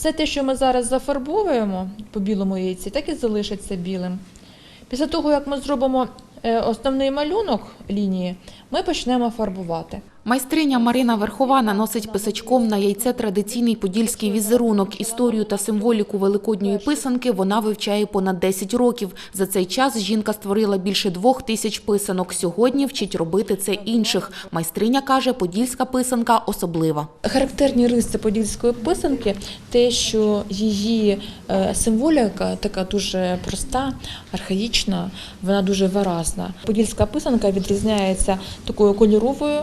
Все те, що ми зараз зафарбовуємо по білому яйці, так і залишиться білим. Після того, як ми зробимо е, основний малюнок лінії, ми почнемо фарбувати. Майстриня Марина Верхова наносить писачком на яйце традиційний подільський візерунок. Історію та символіку великодньої писанки вона вивчає понад 10 років. За цей час жінка створила більше двох тисяч писанок. Сьогодні вчить робити це інших. Майстриня каже, подільська писанка особлива. Характерні риси подільської писанки те, що її е, символіка така дуже проста, архаїчна, вона дуже виразна. Подільська писанка відрізняється такою кольоровою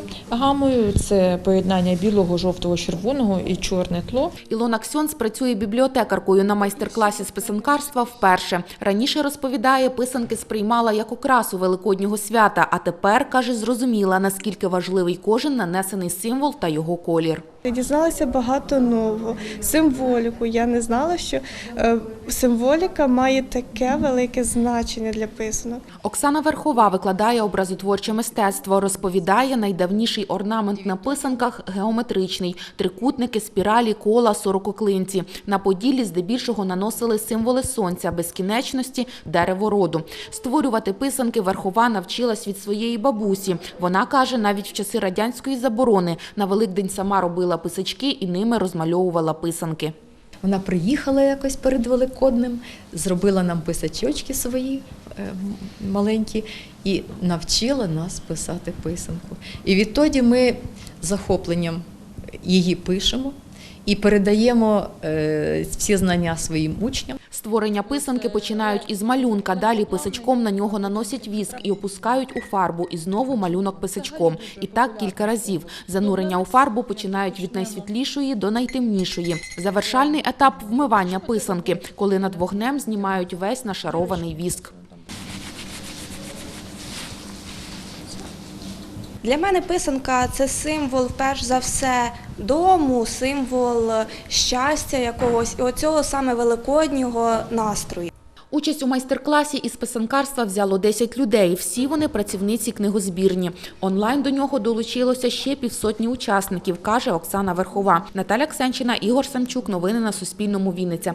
гамою. Це поєднання білого, жовтого, червоного і чорне тло. Ілона Ксьонс працює бібліотекаркою на майстер-класі з писанкарства вперше. Раніше розповідає, писанки сприймала як окрасу великоднього свята, а тепер каже, зрозуміла наскільки важливий кожен нанесений символ та його колір. Я дізналася багато нового. Символіку. Я не знала, що е, символіка має таке велике значення для писанок. Оксана Верхова викладає образотворче мистецтво. Розповідає, найдавніший орнамент на писанках геометричний: трикутники, спіралі, кола, сорококлинці. На поділі здебільшого наносили символи сонця, безкінечності, дерево роду. Створювати писанки Верхова навчилась від своєї бабусі. Вона каже, навіть в часи радянської заборони на Великдень сама робила писачки і ними розмальовувала писанки. Вона приїхала якось перед Великоднем, зробила нам писачочки свої е, маленькі і навчила нас писати писанку. І відтоді ми захопленням її пишемо і передаємо е, всі знання своїм учням. Створення писанки починають із малюнка, далі писачком на нього наносять віск і опускають у фарбу, і знову малюнок писачком. І так кілька разів. Занурення у фарбу починають від найсвітлішої до найтемнішої. Завершальний етап вмивання писанки, коли над вогнем знімають весь нашарований віск. Для мене писанка це символ, перш за все, дому, символ щастя якогось і оцього саме великоднього настрою. Участь у майстер-класі із писанкарства взяло 10 людей. Всі вони працівниці книгозбірні. Онлайн до нього долучилося ще півсотні учасників, каже Оксана Верхова. Наталя Ксенчина, Ігор Самчук. Новини на Суспільному. Вінниця.